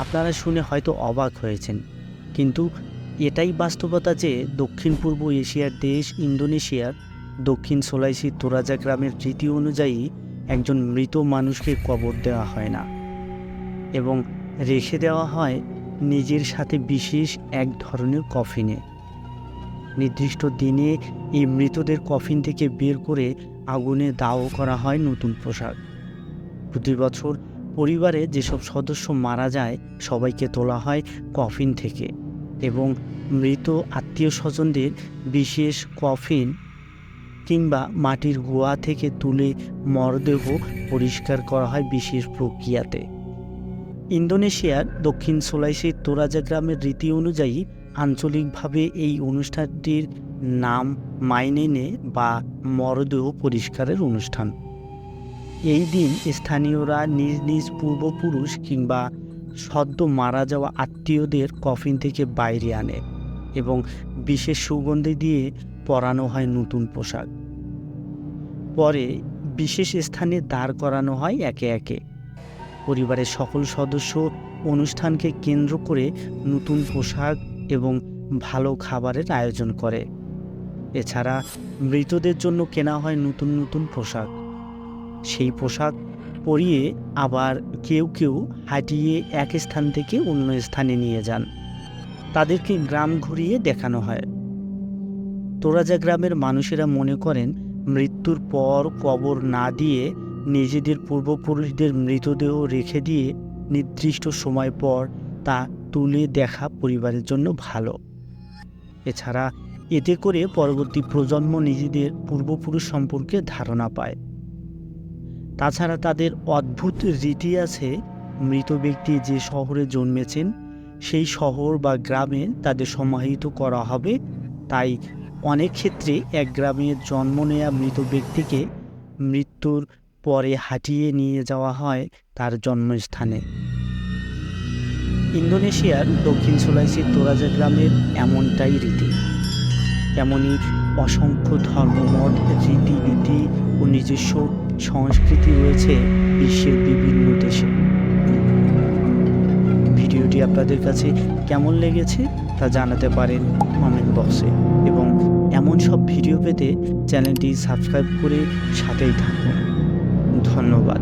আপনারা শুনে হয়তো অবাক হয়েছেন। কিন্তু এটাই বাস্তবতা যে দক্ষিণ পূর্ব এশিয়ার দেশ ইন্দোনেশিয়ার দক্ষিণ সোলাইসি তোরাজা গ্রামের রীতি অনুযায়ী একজন মৃত মানুষকে কবর দেওয়া হয় না এবং রেখে দেওয়া হয় নিজের সাথে বিশেষ এক ধরনের কফিনে। নির্দিষ্ট দিনে এই মৃতদের কফিন থেকে বের করে আগুনে দাও করা হয় নতুন পোশাক। প্রতি বছর পরিবারে যেসব সদস্য মারা যায়, সবাইকে তোলা হয় কফিন থেকে এবং মৃত আত্মীয় স্বজনদের বিশেষ কফিন কিংবা মাটির গোয়া থেকে তুলে মরদেহ পরিষ্কার করা হয় বিশেষ প্রক্রিয়াতে। ইন্দোনেশিয়ার দক্ষিণ সোলাইসির তোরাজা গ্রামের রীতি অনুযায়ী আঞ্চলিকভাবে এই অনুষ্ঠানটির নাম মাইনেনে বা মরদেহ পরিষ্কারের অনুষ্ঠান। এই দিন স্থানীয়রা নিজ নিজ পূর্বপুরুষ কিংবা সদ্য মারা যাওয়া আত্মীয়দের কফিন থেকে বাইরে আনে এবং বিশেষ সুগন্ধি দিয়ে পরানো হয় নতুন পোশাক। পরে বিশেষ স্থানে দাঁড় করানো হয় একে একে। পরিবারের সকল সদস্য অনুষ্ঠানকে কেন্দ্র করে নতুন পোশাক এবং ভালো খাবারের আয়োজন করে। এছাড়া মৃতদের জন্য কেনা হয় নতুন নতুন পোশাক। সেই পোশাক পরিয়ে আবার কেউ কেউ হাঁটিয়ে এক স্থান থেকে অন্য স্থানে নিয়ে যান। তাদেরকে গ্রাম ঘুরিয়ে দেখানো হয়। তোরাজা গ্রামের মানুষেরা মনে করেন, মৃত্যুর পর কবর না দিয়ে নিজেদের পূর্বপুরুষদের মৃতদেহ রেখে দিয়ে নির্দিষ্ট সময় পর তা তুলে দেখা পরিবারের জন্য ভালো। এছাড়া এতে করে পরবর্তী প্রজন্ম নিজেদের পূর্বপুরুষ সম্পর্কে ধারণা পায়। তাছাড়া তাদের অদ্ভুত রীতি আছে। মৃত ব্যক্তি যে শহরে জন্মেছেন, সেই শহর বা গ্রামে তাদের সমাহিত করা হবে। তাই অনেক ক্ষেত্রে এক গ্রামে জন্ম নেয়া মৃত ব্যক্তিকে মৃত্যুর পরে হাঁটিয়ে নিয়ে যাওয়া হয় তার জন্মস্থানে। ইন্দোনেশিয়ার দক্ষিণ সোলাইসির তোরাজা গ্রামের এমনটাই রীতি। তেমনি অসংখ্য ধর্মমত ও নিজস্ব সংস্কৃতি রয়েছে বিশ্বের বিভিন্ন দেশে। ভিডিওটি আপনাদের কাছে কেমন লেগেছে তা জানাতে পারেন কমেন্ট বক্সে এবং এমন সব ভিডিও পেতে চ্যানেলটি সাবস্ক্রাইব করে সাথেই থাকুন। ধন্যবাদ।